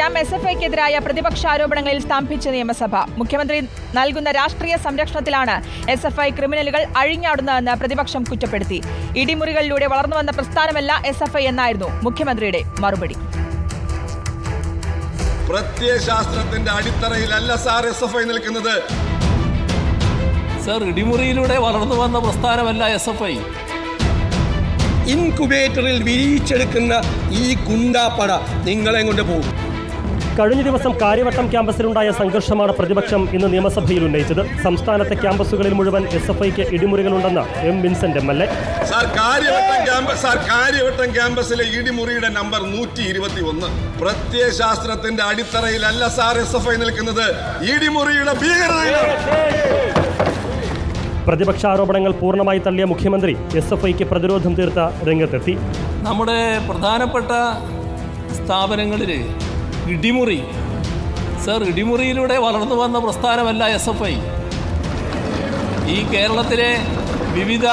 പരിശോധിക്കാം S F ഐക്കെതിരായ പ്രതിപക്ഷ ആരോപണങ്ങളിൽ സ്തംഭിച്ച നിയമസഭ. മുഖ്യമന്ത്രി നൽകുന്ന രാഷ്ട്രീയ സംരക്ഷണത്തിലാണ് എസ് എഫ് ഐ ക്രിമിനലുകൾ അഴിഞ്ഞാടുന്നതെന്ന് പ്രതിപക്ഷം കുറ്റപ്പെടുത്തി. ഇടിമുറികളിലൂടെ വളർന്നുവന്ന പ്രസ്ഥാനമല്ല എസ് എഫ് ഐ എന്നായിരുന്നു മുഖ്യമന്ത്രിയുടെ മറുപടി. പ്രത്യയശാസ്ത്രത്തിന്റെ അടിത്തറയിലല്ല സാർ എസ് എഫ് ഐ നിൽക്കുന്നത്. സർ ഇടിമുറിയിലൂടെ വളർന്നു വന്ന പ്രസ്ഥാനമല്ല എസ് എഫ് ഐ. ഇൻകുബേറ്ററിൽ വിരിയിച്ചെടുക്കുന്ന ഈ ഗുണ്ടാപ്പട നിങ്ങളെ കൊണ്ട് പോകും. കഴിഞ്ഞ ദിവസം കാര്യവട്ടം ക്യാമ്പസിലുണ്ടായ സംഘർഷമാണ് പ്രതിപക്ഷം ഇന്ന് നിയമസഭയിൽ ഉന്നയിച്ചത്. സംസ്ഥാനത്തെ ക്യാമ്പസുകളിൽ മുഴുവൻ എസ് എഫ് ഐക്ക് ഇടിമുറികളുണ്ടെന്ന് M Vincent M L A. Kariavattom campus sir Kariavattom ക്യാമ്പസിലെ ഇടിമുറിയുടെ നമ്പർ നൂറ്റി ഇരുപത്തി ഒന്ന് പ്രത്യയശാസ്ത്രത്തിന്റെ അടിത്തറയിലല്ല സാർ എസ് എഫ് ഐ നിൽക്കുന്നത്. ഇടിമുറിയുടെ ഭീകരതയിലാണ്. പ്രതിപക്ഷ ആരോപണങ്ങൾ പൂർണമായി തള്ളിയ മുഖ്യമന്ത്രി എസ് എഫ് ഐക്ക് പ്രതിരോധം തീർത്ത രംഗത്തെത്തി. നമ്മുടെ പ്രധാനപ്പെട്ട സ്ഥാപനങ്ങളിൽ ഇടിമുറി. സർ ഇടിമുറിയിലൂടെ വളർന്നു വന്ന പ്രസ്ഥാനമല്ല എസ് എഫ് ഐ ഈ കേരളത്തിലെ വിവിധ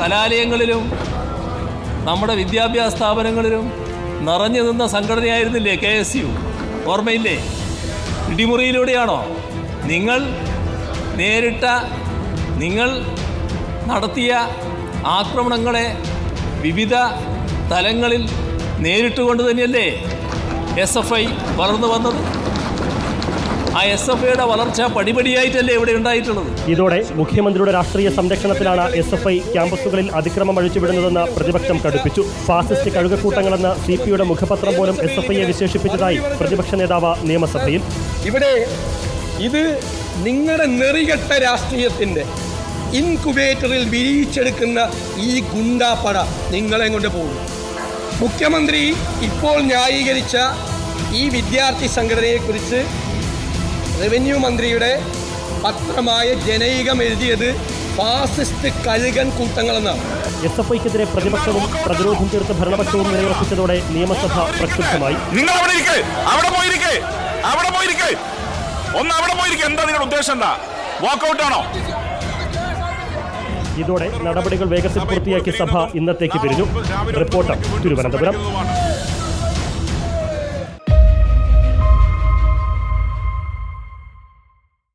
കലാലയങ്ങളിലും നമ്മുടെ വിദ്യാഭ്യാസ സ്ഥാപനങ്ങളിലും നിറഞ്ഞു നിന്ന സംഘടനയായിരുന്നില്ലേ കെ എസ് യു ഓർമ്മയില്ലേ? ഇടിമുറിയിലൂടെയാണോ? നിങ്ങൾ നേരിട്ട നിങ്ങൾ നടത്തിയ ആക്രമണങ്ങളെ വിവിധ തലങ്ങളിൽ നേരിട്ടുകൊണ്ട് തന്നെയല്ലേ എസ് എഫ് ഐ വളർന്നു വന്നത്? ആ എസ് എഫ് ഐയുടെ വളർച്ച പടിപടിയായിട്ടല്ലേ ഇവിടെ ഉണ്ടായിട്ടുള്ളത്? ഇതോടെ മുഖ്യമന്ത്രിയുടെ രാഷ്ട്രീയ സംരക്ഷണത്തിലാണ് എസ് എഫ് ഐ ക്യാമ്പസുകളിൽ അതിക്രമം അഴിച്ചുവിടുന്നതെന്ന് പ്രതിപക്ഷം കടുപ്പിച്ചു. ഫാസിസ്റ്റ് കഴുകക്കൂട്ടങ്ങളെന്ന് സി പി യുടെ മുഖപത്രം പോലും എസ് എഫ് ഐയെ വിശേഷിപ്പിച്ചതായി പ്രതിപക്ഷ നേതാവ് നിയമസഭയിൽ. ഇവിടെ ഇത് നിങ്ങളുടെ നെറികെട്ട രാഷ്ട്രീയത്തിന്റെ ഇൻകുബേറ്ററിൽ വിരിയിച്ചെടുക്കുന്ന ഈ ഗുണ്ടാപ്പട നിങ്ങളെ കൊണ്ട് പോകും. മുഖ്യമന്ത്രി ഇപ്പോൾ ന്യായീകരിച്ച ഈ വിദ്യാർത്ഥി സംഘടനയെക്കുറിച്ച് റവന്യൂ മന്ത്രിയുടെ പത്രമായ ജനൈകം എഴുതിയത് ഫാസിസ്റ്റ് കഴുകൻ കൂട്ടങ്ങളെന്നാണ്. എസ് എഫ് ഐക്കെതിരെ പ്രതിപക്ഷവും പ്രതിരോധം തീർത്ത് ഭരണപക്ഷവും നിലയുറപ്പിച്ചതോടെ നിയമസഭ പ്രക്ഷുബ്ധമായി. നിങ്ങൾ അവിടെ ഇരിക്കേ. അവിടെ പോയിരിക്കേ. അവിടെ പോയിരിക്കേ. ഒന്ന് അവിടെ പോയിരിക്കേ. എന്താ നിങ്ങളുടെ ഉദ്ദേശം എന്താ? വാക്കൗട്ട് ആണോ? ഇതോടെ നടപടികൾ വേഗത്തിൽ പൂർത്തിയാക്കി സഭ ഇന്നത്തേക്ക് പിരിഞ്ഞു. റിപ്പോർട്ടർ തിരുവനന്തപുരം.